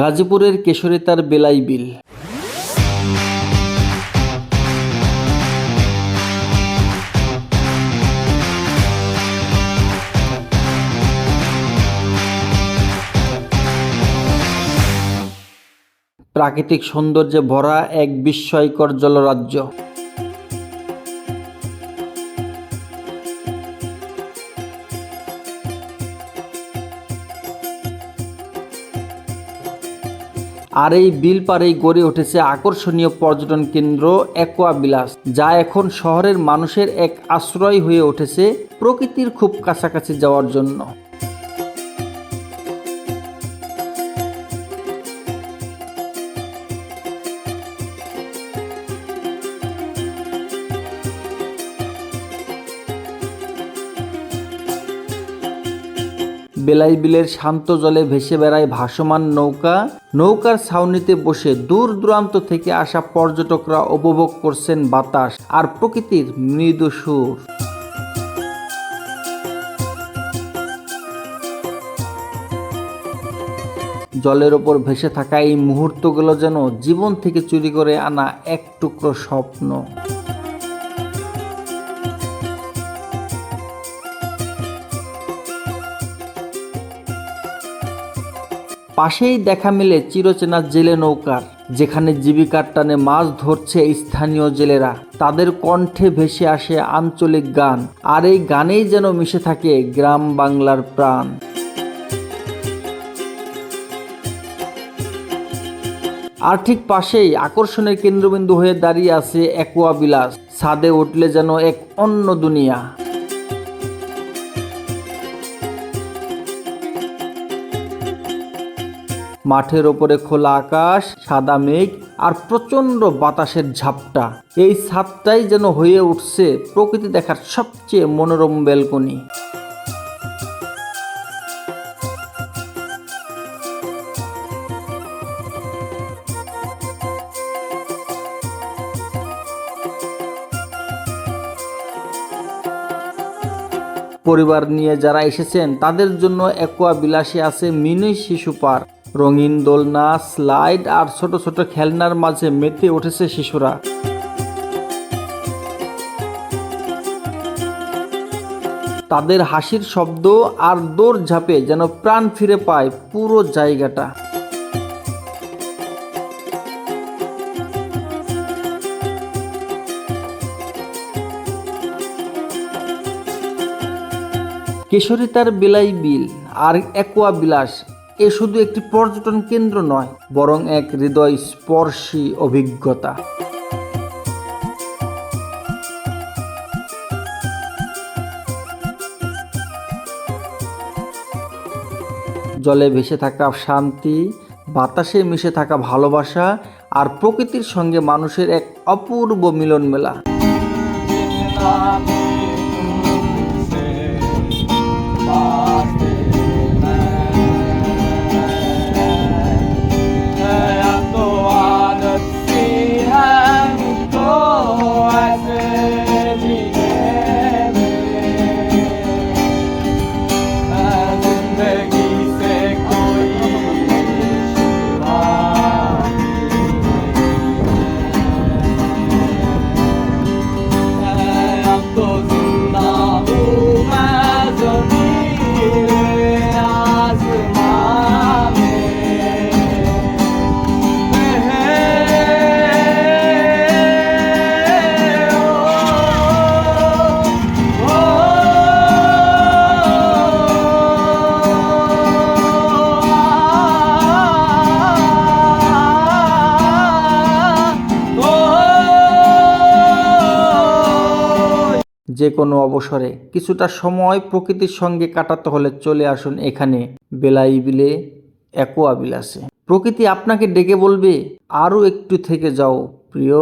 গাজীপুরের কেশরিতার বেলাই বিল। প্রাকৃতিক সৌন্দর্যে ভরা এক বিস্ময়কর জলরাজ্য। আর এই বিল পারেই গড়ে উঠেছে আকর্ষণীয় পর্যটন কেন্দ্র অ্যাকোয়া বিলাস যা এখন শহরের মানুষের এক আশ্রয় হয়ে উঠেছে প্রকৃতির খুব কাছাকাছি যাওয়ার জন্য। বেলাই বিলের শান্ত জলে ভেসে বেড়ায় ভাসমান নৌকা। নৌকার ছাউনিতে বসে দূর দূরান্ত থেকে আসা পর্যটকরা উপভোগ করছেন বাতাস আর প্রকৃতির মৃদু সুর। জলের ওপর ভেসে থাকা এই মুহূর্তগুলো যেন জীবন থেকে চুরি করে আনা এক টুকরো স্বপ্ন। পাশেই দেখা মিলে চিরচেনা জেলে নৌকার, যেখানে জীবিকার টানে মাছ ধরছে স্থানীয় জেলেরা। তাদের কণ্ঠে ভেসে আসে আঞ্চলিক গান, আর এই গানেই যেন মিশে থাকে গ্রাম বাংলার প্রাণ। আর ঠিক পাশেই আকর্ষণের কেন্দ্রবিন্দু হয়ে দাঁড়িয়ে আছে অ্যাকোয়া বিলাস ছাদে উঠলে যেন এক অন্য দুনিয়া। মাঠের ওপরে খোলা আকাশ, সাদা মেঘ আর প্রচণ্ড বাতাসের ঝাপটা। এই ছাদটাই যেন হয়ে উঠছে প্রকৃতি দেখার সবচেয়ে মনোরম বেলকনি। পরিবার নিয়ে যারা এসেছেন, তাদের জন্য অ্যাকোয়া বিলাসে আছে মিনি শিশু পার্ক। রঙিন দোলনা স্লাইড আর ছোট ছোট খেলনার মাঝে মেতে উঠেছে শিশুরা। তাদের হাসির শব্দ আর দৌড় ঝাঁপে যেন প্রাণ ফিরে পায় পুরো জায়গাটা। কেশরিতার বিলাই বিল আর অ্যাকোয়া বিলাস এ শুধু একটি পর্যটন কেন্দ্র নয়, বরং এক হৃদয় স্পর্শী অভিজ্ঞতা। জলে ভেসে থাকা শান্তি, বাতাসে মিশে থাকা ভালোবাসা, আর প্রকৃতির সঙ্গে মানুষের এক অপূর্ব মিলন মেলা যে কোনো অবসরে কিছুটা সময় প্রকৃতির সঙ্গে কাটাতে হলে চলে আসুন এখানে বেলাই বিলে অ্যাকোয়া বিলাসে প্রকৃতি আপনাকে ডেকে বলবে আরও একটু থেকে যাও, প্রিয়।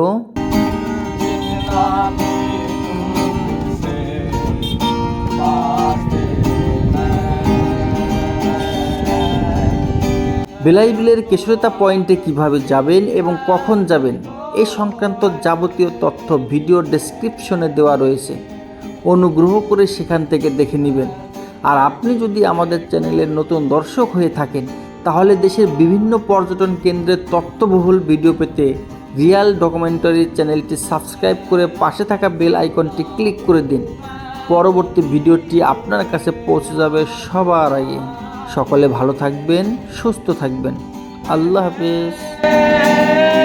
বেলাই বিলের কেশরতা পয়েন্টে কীভাবে যাবেন এবং কখন যাবেন, এ সংক্রান্ত যাবতীয় তথ্য ভিডিও ডেসক্রিপশনে দেওয়া রয়েছে। অনুগ্রহ করে সেখান থেকে দেখে নেবেন। আর আপনি যদি আমাদের চ্যানেলের নতুন দর্শক হয়ে থাকেন, তাহলে দেশের বিভিন্ন পর্যটন কেন্দ্রের তথ্যবহুল ভিডিও পেতে রিয়াল ডকুমেন্টারি চ্যানেলটি সাবস্ক্রাইব করে পাশে থাকা বেল আইকনটি ক্লিক করে দিন। পরবর্তী ভিডিওটি আপনার কাছে পৌঁছে যাবে সবার আগে। সকলে ভালো থাকবেন, সুস্থ থাকবেন। আল্লাহ হাফেজ।